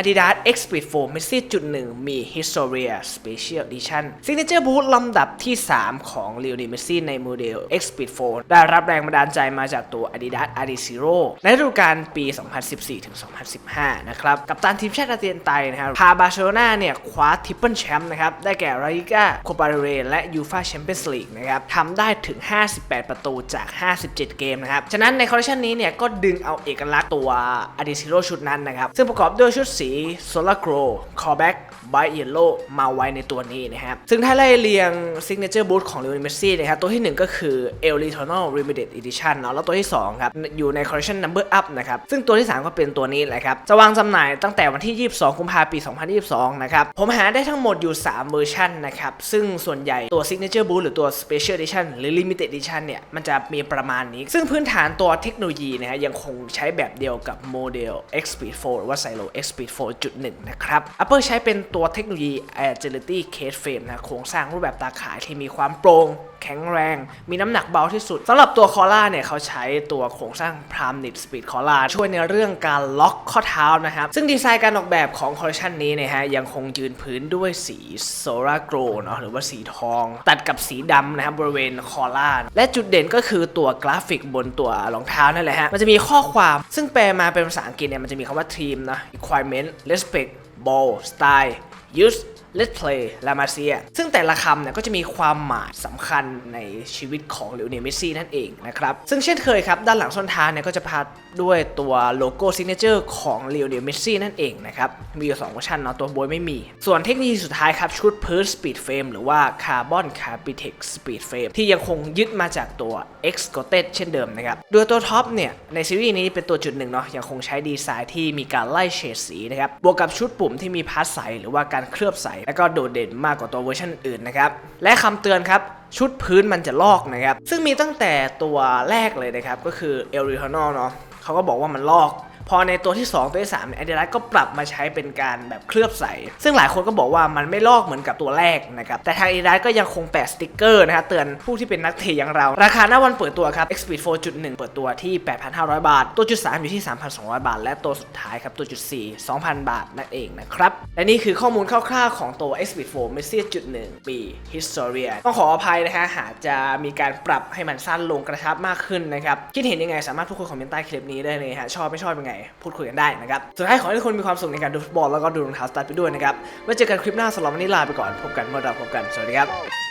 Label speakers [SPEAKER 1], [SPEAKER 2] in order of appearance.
[SPEAKER 1] Adidas X Speed 4 Messi จุดหนึ่งมี Historia Special Edition Signature Boot ลำดับที่ 3 ของ Lionel Messi ในโมเดล X Speed 4 ได้รับแรงบันดาลใจมาจากตัว Adidas Adizero ในฤดูกาลปี 2014-2015 นะครับ กับตันทีมชาติอาร์เจนไตนนะครับ พาบาร์เซโลนาเนี่ย คว้าทิปเปิลแชมป์นะครับ ได้แก่ลาลิก้าโคปาเดเรและยูฟาแชมเปี้ยนส์ลีกนะครับทำได้ถึง 58 ประตูจาก 57 เกมนะครับ ฉะนั้นในคอลเลคชันนี้เนี่ยก็ดึงเอาเอกลักษณ์ตัว Adizero ชุดนั้นนะครับซึ่งประกอบด้วยชุดสีี Solar Grow Callback Bright Yellow มาไว้ในตัวนี้นะครับ ซึ่งถ้าไล่เรียง Signature Boot ของ Lionel Messi นะครับ ตัวที่ 1 ก็คือ El Returnal Limited Edition เนาะแล้วตัวที่ 2 ครับ อยู่ใน Collection Number Up นะครับ ซึ่งตัวที่ 3 ก็เป็นตัวนี้แหละครับ จะวางจำหน่ายตั้งแต่วันที่ 22 กุมภาพันธ์ปี 2022 นะครับ ผมหาได้ทั้งหมดอยู่ 3 เวอร์ชันนะครับ ซึ่งส่วนใหญ่ตัว Signature Boot หรือตัว Special Edition หรือ Limited Edition เนี่ยมันจะมีประมาณนี้ ซึ่งพื้นฐานตัวเทคโนโลยีนะฮะยังคงใช้แบบเดียวกับโมเดล X Speed 4หรือว่า Silo X Speed 4.1 นะครับ Apple ใช้เป็นตัวเทคโนโลยี Agility Case Frame นะโครงสร้างรูปแบบตาข่ายที่มีความโปร่งแข็งแรง มีน้ำหนักเบาที่สุดสำหรับตัวคอล่าเนี่ยเขาใช้ตัวโครงสร้างพรามนิดสปีดคอล่าช่วยในเรื่องการล็อกข้อเท้านะครับ ซึ่งดีไซน์การออกแบบของคอลเลคชันนี้นะฮะยังคงยืนพื้นด้วยสีโซลาโกลเนาะหรือว่าสีทอง ตัดกับสีดำนะครับบริเวณคอล่าและจุดเด่นก็คือตัวกราฟิกบนตัวรองเท้านั่นแหละฮะมันจะมีข้อความ ซึ่งแปลมาเป็นภาษาอังกฤษเนี่ยมันจะมีคำว่า team นะ requirement respect Ball style use. Let's Play ละมาเซียซึ่งแต่ละคำเนี่ยก็จะมีความหมายสำคัญในชีวิตของเล o เนลเมสซี่นั่นเองนะครับซึ่งเช่นเคยครับ ด้านหลังส้นเท้าเนี่ยก็จะพัดด้วยตัวโลโก้ซิกเนเจอร์ของเล o เนลเมสซี่นั่นเองนะครับ มีอยู่2เวอร์ชันเนาะตัวบวยไม่มี ส่วนเทคโนโลยีสุดท้ายครับ ชุดพื้น Speed Frame หรือว่า Carbon Carbitex Speed Frame ที่ยังคงยึดมาจากตัว X c o t e d เช่นเดิมนะครับโดยตัวท็อปเนี่ยในซีรีส์นี้เป็นตัวจุดหนึ่งเนาะยังคงใช้ดีไซน์ที่มีการไล่เฉดสีนะครับบวกกับชุดปุ่มที่มีพาร์ทใสหรือว่าการเคลือบใสแล้วก็โดดเด่นมากกว่าตัวเวอร์ชันอื่นนะครับ และคำเตือนครับ ชุดพื้นมันจะลอกนะครับ ซึ่งมีตั้งแต่ตัวแรกเลยนะครับ ก็คือ e l r i t o n a l เนาะเขาก็บอกว่ามันลอก พอในตัวที่ 2 ตัวที่3เนี่ย Adidas ก็ปรับมาใช้เป็นการแบบเคลือบใส ซึ่งหลายคนก็บอกว่ามันไม่ลอกเหมือนกับตัวแรกนะครับ แต่ทาง Adidas ก็ยังคงแปะสติกเกอร์นะครับเตือนผู้ที่เป็นนักเทอย่างเรา ราคาหน้าวันเปิดตัวครับ Xpeed 4.1 เปิดตัวที่ 8,500 บาท ตัวจุด 3 อยู่ที่ 3,200 บาท และตัวสุดท้ายครับ ตัวจุด 4 2,000 บาทนั่นเองนะครับ และนี่คือข้อมูลคร่าวๆของตัว Xpeed 4 Messi จุด1ปี Historia ต้องขออภัยนะฮะหากจะมีการปรับให้มันสั้นลงกระชับมากขึ้นนะครับคิดเห็นยังไงสามารถพูดคุยคอมเมนต์ใต้คลิปนี้ได้เลยฮะชอบไม่ชอบยังไงพูดคุยกันได้นะครับ สุดท้ายขอให้ทุกคนมีความสุขในการดูฟุตบอลแล้วก็ดูรองเท้าสตาร์ทไปด้วยนะครับไว้เจอกันคลิปหน้าสำหรับวันนี้ลาไปก่อนพบกันเมื่อเราพบกันสวัสดีครับ